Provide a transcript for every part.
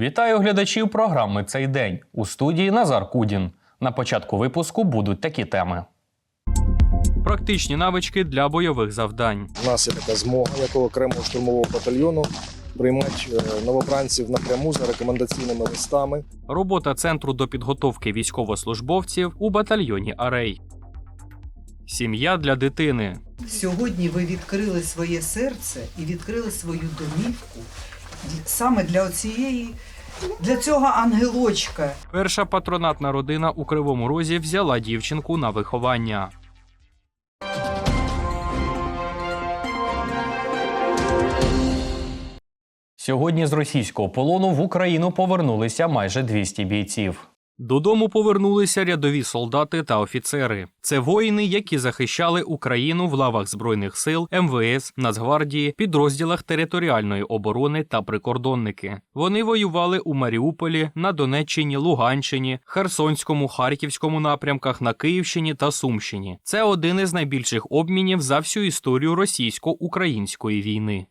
Вітаю глядачів програми цей день у студії Назар Кудін. На початку випуску будуть такі теми. Практичні навички для бойових завдань. У нас є така змога, як окремого штурмового батальйону приймати е, новобранців напряму за рекомендаційними листами. Робота центру до підготовки військовослужбовців у батальйоні Арей. Сім'я для дитини. Сьогодні ви відкрили своє серце і відкрили свою домівку саме для цієї, для цього ангелочка. Перша патронатна родина у Кривому Розі взяла дівчинку на виховання. Сьогодні з російського полону в Україну повернулися майже 200 бійців. Додому повернулися рядові солдати та офіцери. Це воїни, які захищали Україну в лавах збройних сил, МВС, Нацгвардії, підрозділах територіальної оборони та прикордонники. Вони воювали у Маріуполі, на Донеччині, Луганщині, Херсонському, Харківському напрямках на Київщині та Сумщині. Це один із найбільших обмінів за всю історію російсько-української війни.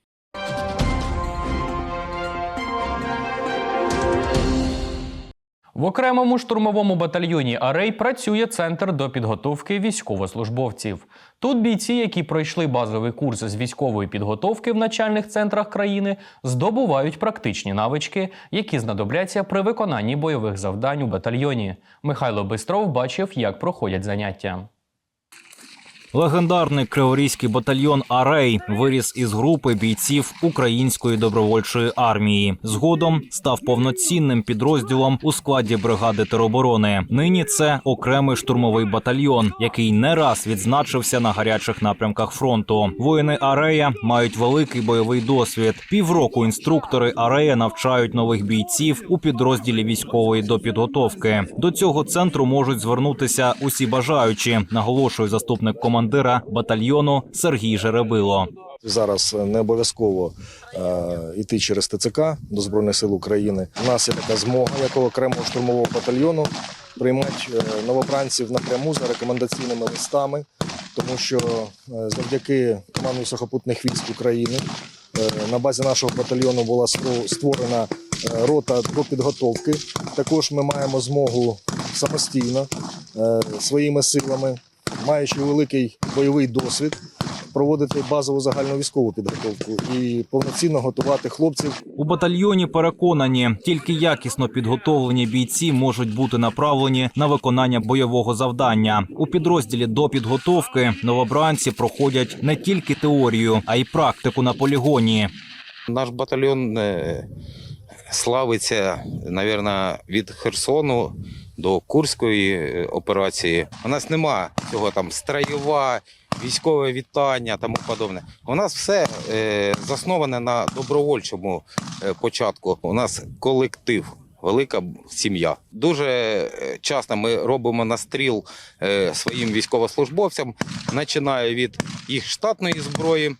В окремому штурмовому батальйоні Арей працює центр до підготовки військовослужбовців. Тут бійці, які пройшли базовий курс з військової підготовки в начальних центрах країни, здобувають практичні навички, які знадобляться при виконанні бойових завдань у батальйоні. Михайло Бистров бачив, як проходять заняття. Легендарний криворізький батальйон Арей виріс із групи бійців української добровольчої армії. Згодом став повноцінним підрозділом у складі бригади тероборони. Нині це окремий штурмовий батальйон, який не раз відзначився на гарячих напрямках фронту. Воїни Арея мають великий бойовий досвід. Півроку інструктори Арея навчають нових бійців у підрозділі військової допідготовки. До цього центру можуть звернутися усі бажаючі, наголошує заступник командира батальйону Сергій Жеребило. Зараз не обов'язково е, йти через ТЦК до Збройних сил України. У нас є така змога, як окремого штурмового батальйону приймати е, новобранців напряму за рекомендаційними листами, тому що е, завдяки команду сухопутних військ України е, на базі нашого батальйону була створена рота до підготовки. Також ми маємо змогу самостійно е, своїми силами, маючи великий бойовий досвід, проводити базову загальну військову підготовку і повноцінно готувати хлопців У батальйоні переконані, тільки якісно підготовлені бійці можуть бути направлені на виконання бойового завдання. У підрозділі до підготовки новобранці проходять не тільки теорію, а й практику на полігоні. Наш батальйон е, славиться, мабуть, від Херсону до Курської е, операції. У нас нема цього там строєва, військове вітання тому подобне. У нас все е, засноване на добровольчому е, початку. У нас колектив. Велика сім'я. Дуже е, часто ми робимо настріл своїм військовослужбовцям, починає від їх штатної зброї,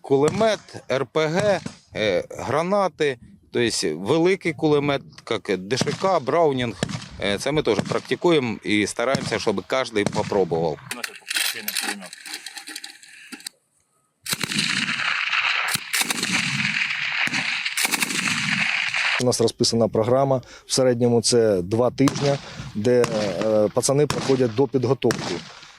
кулемет, РПГ, гранати, тобто великий кулемет, як ДШК, Браунінг. Е, Це ми теж практикуємо і стараємося, щоб кожен попробував. У нас розписана програма. В середньому це два тижні, де е, пацани проходять до підготовки.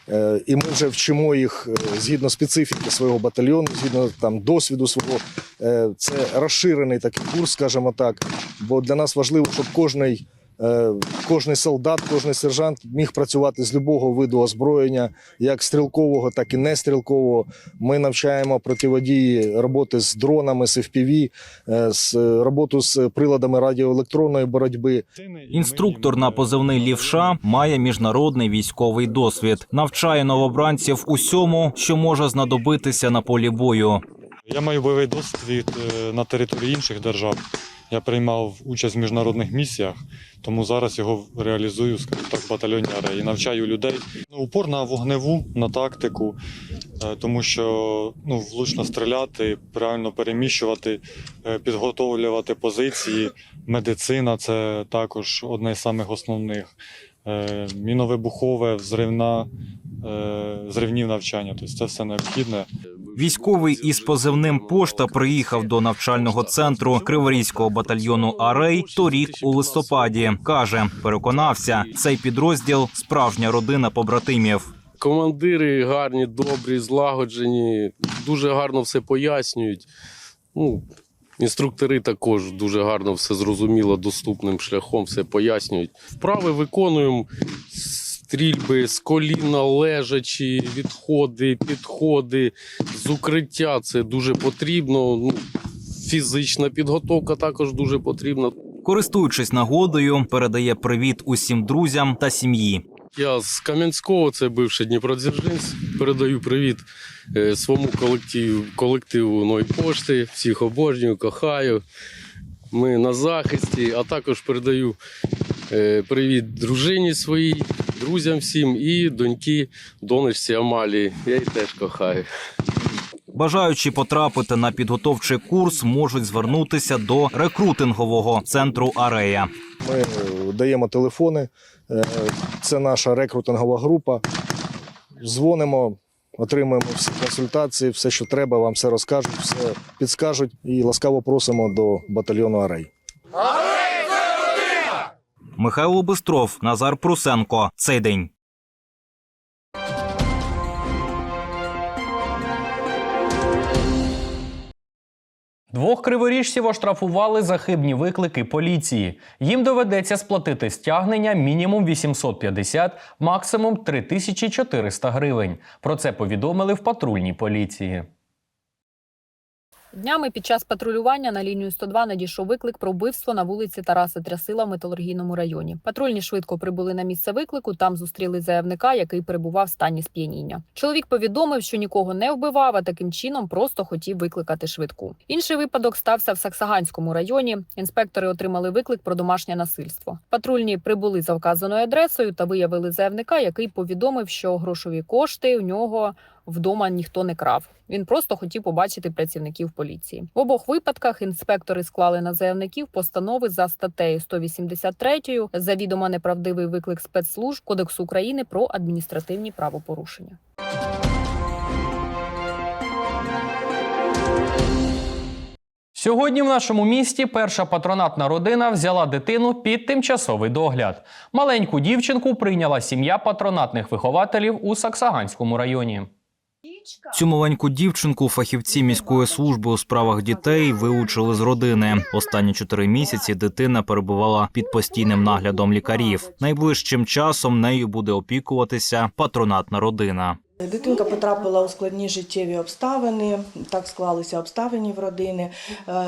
Е, І ми вже вчимо їх е, згідно специфіки свого батальйону, згідно там досвіду свого. Е, Це розширений такий курс, скажімо так. Бо для нас важливо, щоб кожний, кожний солдат, кожний сержант міг працювати з будь-якого виду озброєння, як стрілкового, так і нестрілкового. Ми навчаємо противодії роботи з дронами, з FPV, е, з е, роботу з приладами радіоелектронної боротьби. Інструктор на позивний лівша має міжнародний військовий досвід, навчає новобранців усьому, що може знадобитися на полі бою. Я маю бойовий досвід е, на території інших держав. Я приймав участь в міжнародних місіях, тому зараз його реалізую, скажімо так, в батальйоні «Аре» і навчаю людей. Ну, упор на вогневу, на тактику, е, тому що ну, влучно стріляти, правильно переміщувати, е, підготовлювати позиції. Медицина це також одне з самих основних. Е, Міновибухове, взривна, е, зривні навчання. Тобто це все необхідне. Військовий із позивним пошта приїхав до навчального центру Криворізького батальйону Арей торік у листопаді. каже, переконався, цей підрозділ справжня родина побратимів. Командири гарні, добрі, злагоджені, дуже гарно все пояснюють. Ну, інструктори також дуже гарно все зрозуміло, доступним шляхом все пояснюють. Вправи виконуємо стрільби з коліна, лежачі, відходи, підходи, з укриття. Це дуже потрібно. Ну, фізична підготовка також дуже потрібна. Користуючись нагодою, передає привіт усім друзям та сім'ї. Я з Кам'янського, це бивший Дніпродзержинськ. Передаю привіт е, своєму колективу, колективу Ной пошти. Всіх обожнюю, кохаю. Ми на захисті, а також передаю привіт дружині своїй, друзям всім і доньки, донечці Амалії. Я її теж кохаю. Бажаючи потрапити на підготовчий курс, можуть звернутися до рекрутингового центру Арея. Ми е, даємо телефони. Е, Це наша рекрутингова група. Дзвонимо, отримуємо всі консультації, все, що треба, вам все розкажуть, все підскажуть і ласкаво просимо до батальйону Арей. Михайло Бистров, Назар Прусенко. Цей день. Двох криворіжців оштрафували за хибні виклики поліції. Їм доведеться сплатити стягнення мінімум 850, максимум 3400 гривень. Про це повідомили в патрульній поліції. Днями під час патрулювання на лінію 102 надійшов виклик про вбивство на вулиці Тараса Трясила в металургійному районі. Патрульні швидко прибули на місце виклику. Там зустріли заявника, який перебував в стані сп'яніння. Чоловік повідомив, що нікого не вбивав, а таким чином просто хотів викликати швидку. Інший випадок стався в Саксаганському районі. Інспектори отримали виклик про домашнє насильство. Патрульні прибули за вказаною адресою та виявили заявника, який повідомив, що грошові кошти у нього вдома ніхто не крав. Він просто хотів побачити працівників поліції. В обох випадках інспектори склали на заявників постанови за статтею 183 завідомо неправдивий виклик спецслужб Кодексу України про адміністративні правопорушення. Сьогодні в нашому місті перша патронатна родина взяла дитину під тимчасовий догляд. Маленьку дівчинку прийняла сім'я патронатних вихователів у Саксаганському районі. Цю маленьку дівчинку фахівці міської служби у справах дітей вилучили з родини. Останні чотири місяці дитина перебувала під постійним наглядом лікарів. Найближчим часом нею буде опікуватися патронатна родина. Дитинка потрапила у складні життєві обставини, так склалися обставини в родини, е,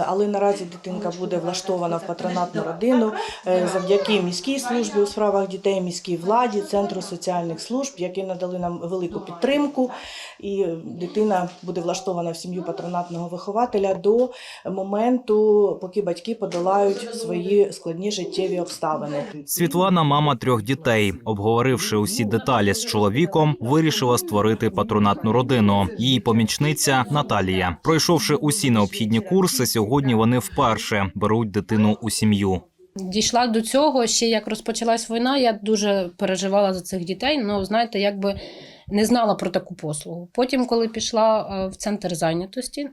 але наразі дитинка буде влаштована в патронатну родину е, завдяки міській службі у справах дітей, міській владі, центру соціальних служб, які надали нам велику підтримку. І дитина буде влаштована в сім'ю патронатного вихователя до моменту, поки батьки подолають свої складні життєві обставини. Світлана, мама трьох дітей, обговоривши усі деталі з чоловіком, вирішила створити патронатну родину. Її помічниця Наталія. Пройшовши усі необхідні курси, сьогодні вони вперше беруть дитину у сім'ю. Дійшла до цього ще як розпочалась війна. Я дуже переживала за цих дітей. Ну знаєте, якби не знала про таку послугу. Потім, коли пішла е, в центр зайнятості,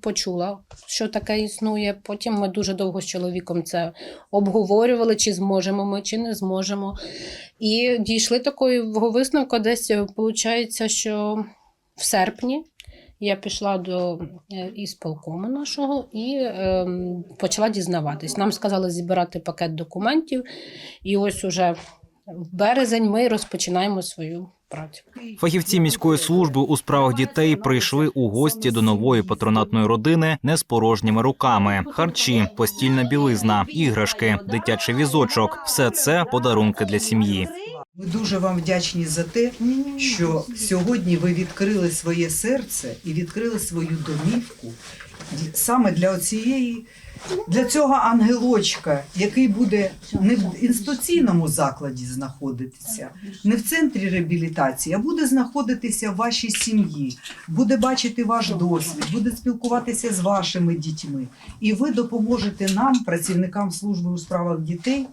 почула, що таке існує. Потім ми дуже довго з чоловіком це обговорювали, чи зможемо ми, чи не зможемо. І дійшли такого висновку, десь виходить, що в серпні. Я пішла до е, ісполкому нашого і е, почала дізнаватись. Нам сказали зібрати пакет документів, і ось уже в березень ми розпочинаємо свою працю. Фахівці міської служби у справах дітей прийшли у гості до нової патронатної родини не з порожніми руками. Харчі, постільна білизна, іграшки, дитячий візочок все це подарунки для сім'ї. Ми дуже вам вдячні за те, що сьогодні ви відкрили своє серце і відкрили свою домівку саме для цієї, для цього ангелочка, який буде не в інституційному закладі знаходитися, не в центрі реабілітації, а буде знаходитися в вашій сім'ї, буде бачити ваш досвід, буде спілкуватися з вашими дітьми. І ви допоможете нам, працівникам служби у справах дітей,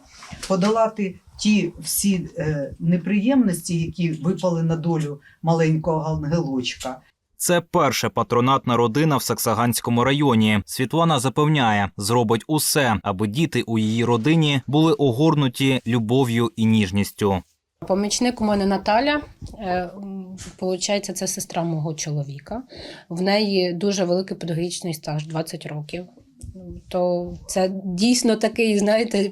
подолати ті всі е, неприємності, які випали на долю маленького ангелочка. Це перша патронатна родина в Саксаганському районі. Світлана запевняє, зробить усе, аби діти у її родині були огорнуті любов'ю і ніжністю. Помічник у мене Наталя. Е, Получається, це сестра мого чоловіка. В неї дуже великий педагогічний стаж 20 років. То це дійсно такий, знаєте,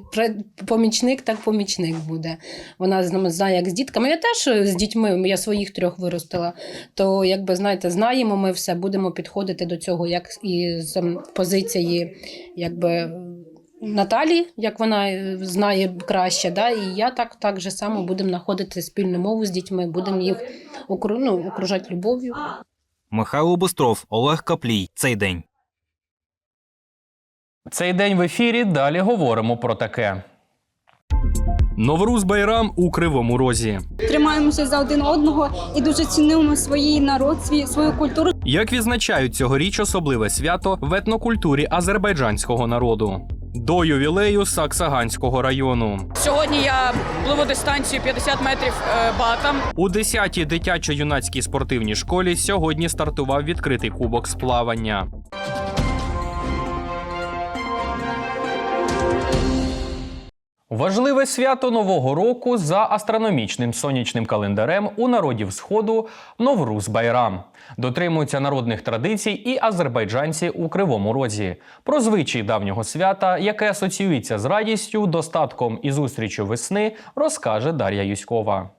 помічник, так помічник буде. Вона з нами знає, як з дітками. Я теж з дітьми, я своїх трьох виростила. То, якби знаєте, знаємо ми все, будемо підходити до цього як і з позиції, якби. Наталі, як вона е, знає краще, да, і я так, так же само будемо знаходити спільну мову з дітьми, будемо їх ну, окружати любов'ю. Михайло Бистров, Олег Каплій. Цей день. Цей день в ефірі. Далі говоримо про таке. Новруз Байрам у Кривому Розі. тримаємося за один одного і дуже цінуємо свій народ, свій свою культуру. Як відзначають цьогоріч особливе свято в етнокультурі азербайджанського народу. До ювілею Саксаганського району. Сьогодні я пливу дистанцію 50 метрів е, батом. У 10-й дитячо-юнацькій спортивній школі сьогодні стартував відкритий кубок з плавання. Важливе свято Нового року за астрономічним сонячним календарем у народів Сходу Новруз Байрам. Дотримуються народних традицій і азербайджанці у Кривому Розі. Про звичай давнього свята, яке асоціюється з радістю, достатком і зустрічю весни, розкаже Дар'я Юськова.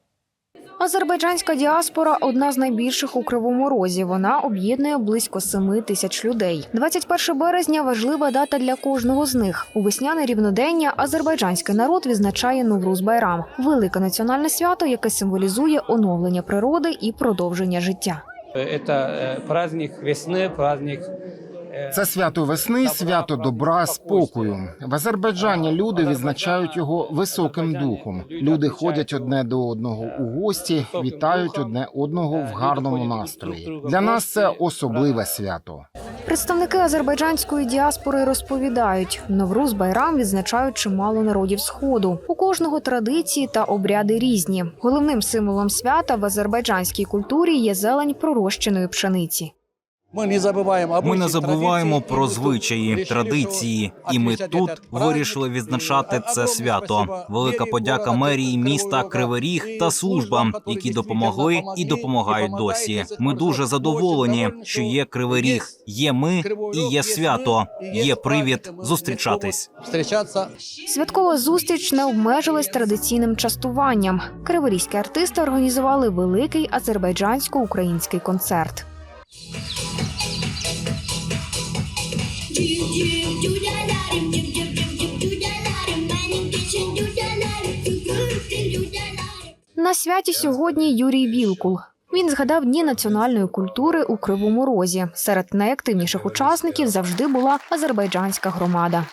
Азербайджанська діаспора одна з найбільших у Кривому Розі. Вона об'єднує близько семи тисяч людей. 21 березня важлива дата для кожного з них. У весняне рівнодення азербайджанський народ відзначає Новруз Байрам велике національне свято, яке символізує оновлення природи і продовження життя. Это праздник весны, праздник Це свято весни, свято добра, спокою. В Азербайджані люди відзначають його високим духом. Люди ходять одне до одного у гості, вітають одне одного в гарному настрої. Для нас це особливе свято. Представники азербайджанської діаспори розповідають, Новруз Байрам відзначають чимало народів сходу. У кожного традиції та обряди різні. Головним символом свята в азербайджанській культурі є зелень пророщеної пшениці. Ми не забуваємо Ми не забуваємо про звичаї, традиції, і ми тут вирішили відзначати це свято. Велика подяка мерії міста Кривий Ріг та службам, які допомогли і допомагають досі. Ми дуже задоволені, що є Кривий Ріг, є ми і є свято. Є привід зустрічатись. Святкова зустріч не обмежилась традиційним частуванням. Криворізькі артисти організували великий азербайджансько-український концерт. На святі сьогодні Юрій Вілкул. Він згадав дні національної культури у Кривому Розі. Серед найактивніших учасників завжди була азербайджанська громада.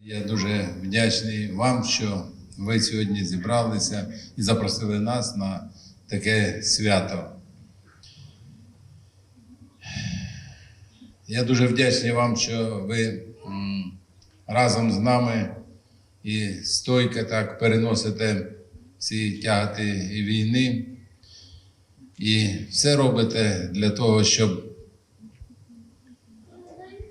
Я дуже вдячний вам, що ви сьогодні зібралися і запросили нас на таке свято. Я дуже вдячний вам, що ви разом з нами і стойко так переносите ці тягати війни і все робите для того, щоб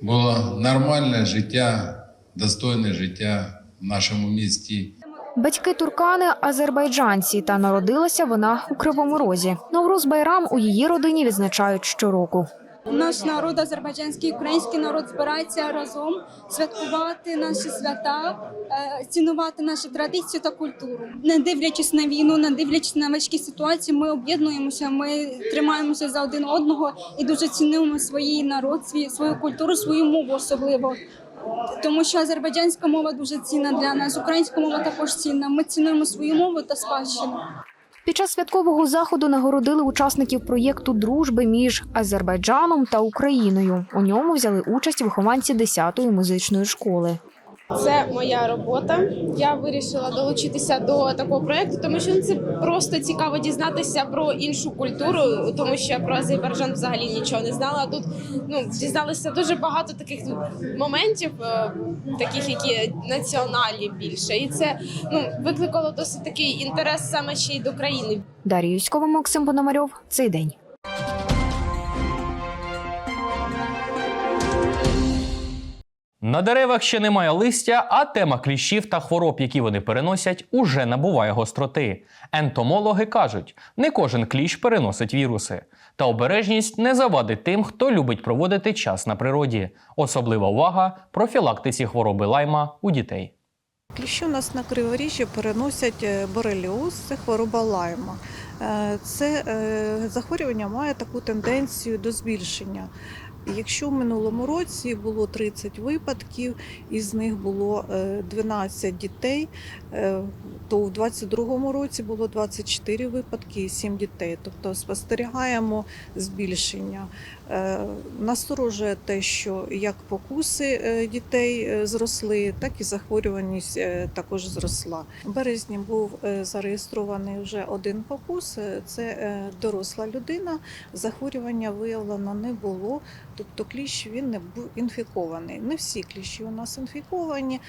було нормальне життя, достойне життя в нашому місті. Батьки Туркани азербайджанці, та народилася вона у Кривому Розі. Новруз Байрам у її родині відзначають щороку. Наш народ, азербайджанський, український народ збирається разом святкувати наші свята, е, цінувати наші традиції та культуру. Не дивлячись на війну, не дивлячись на важкі ситуації, ми об'єднуємося, ми тримаємося за один одного і дуже цінуємо свій народ, свою культуру, свою мову особливо. Тому що азербайджанська мова дуже цінна для нас, українська мова також цінна. Ми цінуємо свою мову та спадщину. Під час святкового заходу нагородили учасників проєкту дружби між Азербайджаном та Україною. У ньому взяли участь вихованці 10-ї музичної школи. Це моя робота. Я вирішила долучитися до такого проекту, тому що це просто цікаво дізнатися про іншу культуру, тому що про Азербайджан взагалі нічого не знала. А тут ну дізналися дуже багато таких моментів, е, таких які національні більше, і це ну викликало досить такий інтерес саме ще й до країни. Дар'я Юськова, Максим Пономарьов. Цей день. На деревах ще немає листя, а тема кліщів та хвороб, які вони переносять, уже набуває гостроти. Ентомологи кажуть, не кожен кліщ переносить віруси. Та обережність не завадить тим, хто любить проводити час на природі. Особлива увага профілактиці хвороби лайма у дітей. Кліщі у нас на криворіжжі переносять е, бореліоз, це хвороба лайма. Е, Це е, захворювання має таку тенденцію до збільшення. Якщо в минулому році було 30 випадків, із них було е, 12 дітей, е, то у 2022 році було 24 випадки і 7 дітей. Тобто спостерігаємо збільшення. Е, Насторожує те, що як покуси е, дітей е, зросли, так і захворюваність також зросла. В березні був зареєстрований вже один покус. Це доросла людина. Захворювання виявлено не було. Тобто кліщ він не був інфікований. Не всі кліщі у нас інфіковані.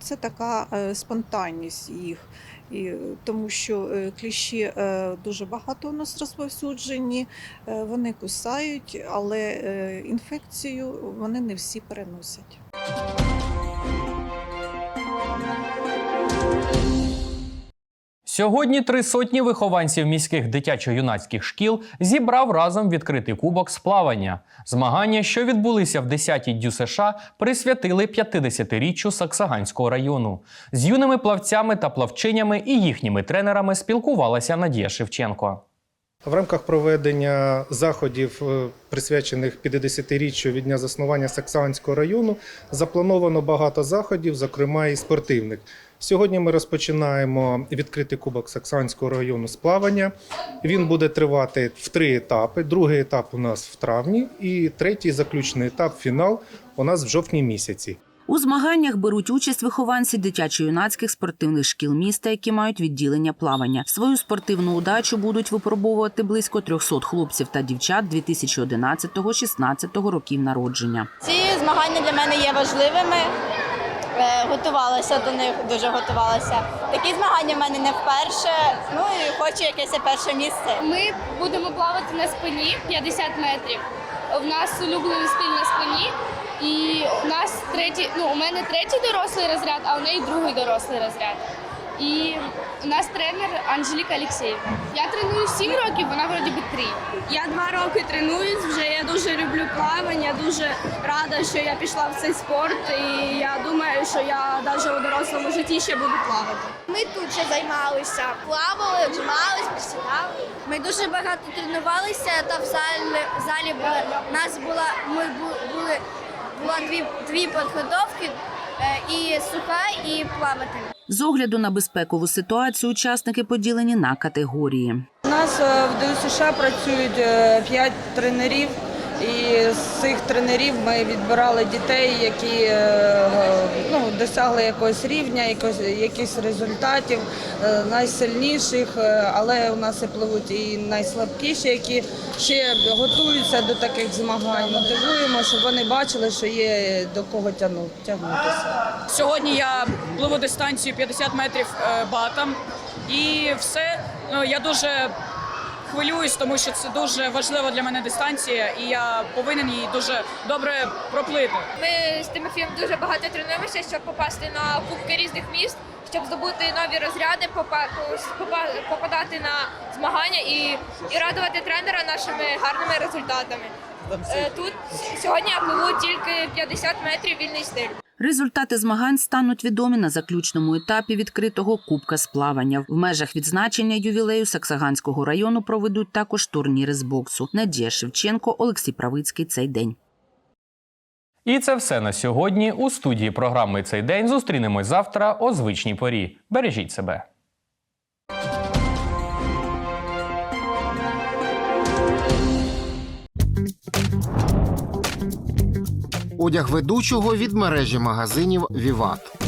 Це така спонтанність їх. І, е, тому що е, кліщі е, дуже багато у нас розповсюджені, вони кусають, але інфекцію вони не всі переносять. Сьогодні три сотні вихованців міських дитячо-юнацьких шкіл зібрав разом відкритий кубок з плавання. Змагання, що відбулися в 10-й дю США, присвятили 50-річчю Саксаганського району. З юними плавцями та плавчинями і їхніми тренерами спілкувалася Надія Шевченко. В рамках проведення заходів, е, присвячених 50-річчю від дня заснування Саксанського району, заплановано багато заходів, зокрема і спортивних. Сьогодні ми розпочинаємо відкритий кубок Саксанського району з плавання. Він буде тривати в три етапи. Другий етап у нас в травні, і третій заключний етап фінал у нас в жовтні місяці. У змаганнях беруть участь вихованці дитячо-юнацьких спортивних шкіл міста, які мають відділення плавання. Свою спортивну удачу будуть випробовувати близько 300 хлопців та дівчат 2011-16 років народження. Ці змагання для мене є важливими. Е, Готувалася до них, дуже готувалася. Такі змагання в мене не вперше. Ну і хочу якесь перше місце. Ми будемо плавати на спині 50 метрів. У нас улюблений стиль на спині. І у нас третій, ну у мене третій дорослий розряд, а у неї другий дорослий розряд. І у нас тренер Анжеліка Алексєєва. Я треную 7 років, вона вроді би 3. Я два роки тренуюсь вже. Я дуже люблю плавання. Дуже рада, що я пішла в цей спорт. І я думаю, що я навіть у дорослому житті ще буду плавати. Ми тут же займалися, плавали, обжимались, присідали. Ми дуже багато тренувалися, та в залі, в залі були, нас була, ми були, була дві, дві підготовки, е, і суха, і плавательна. З огляду на безпекову ситуацію учасники поділені на категорії. У нас е, в ДЮСШ працюють е, п'ять тренерів, і з цих тренерів ми відбирали дітей, які е, ну, досягли якогось рівня, якось, якихось результатів, е, найсильніших, е, але у нас і пливуть і найслабкіші, які ще готуються до таких змагань. Мотивуємо, щоб вони бачили, що є до кого тягну- тягнутися. Сьогодні я пливу дистанцію 50 метрів батом. І все, ну, я дуже хвилююсь, тому що це дуже важлива для мене дистанція, і я повинен її дуже добре проплити. Ми з Тимофієм дуже багато тренуємося, щоб попасти на кубки різних міст, щоб здобути нові розряди, попа- попа- попадати на змагання і, і радувати тренера нашими гарними результатами. Е, Тут сьогодні я пливу тільки 50 метрів вільний стиль. Результати змагань стануть відомі на заключному етапі відкритого кубка з плавання. В межах відзначення ювілею Саксаганського району проведуть також турніри з боксу. Надія Шевченко, Олексій Правицький. Цей день. І це все на сьогодні. У студії програми цей день зустрінемось завтра о звичній порі. Бережіть себе. Одяг ведучого від мережі магазинів Віват.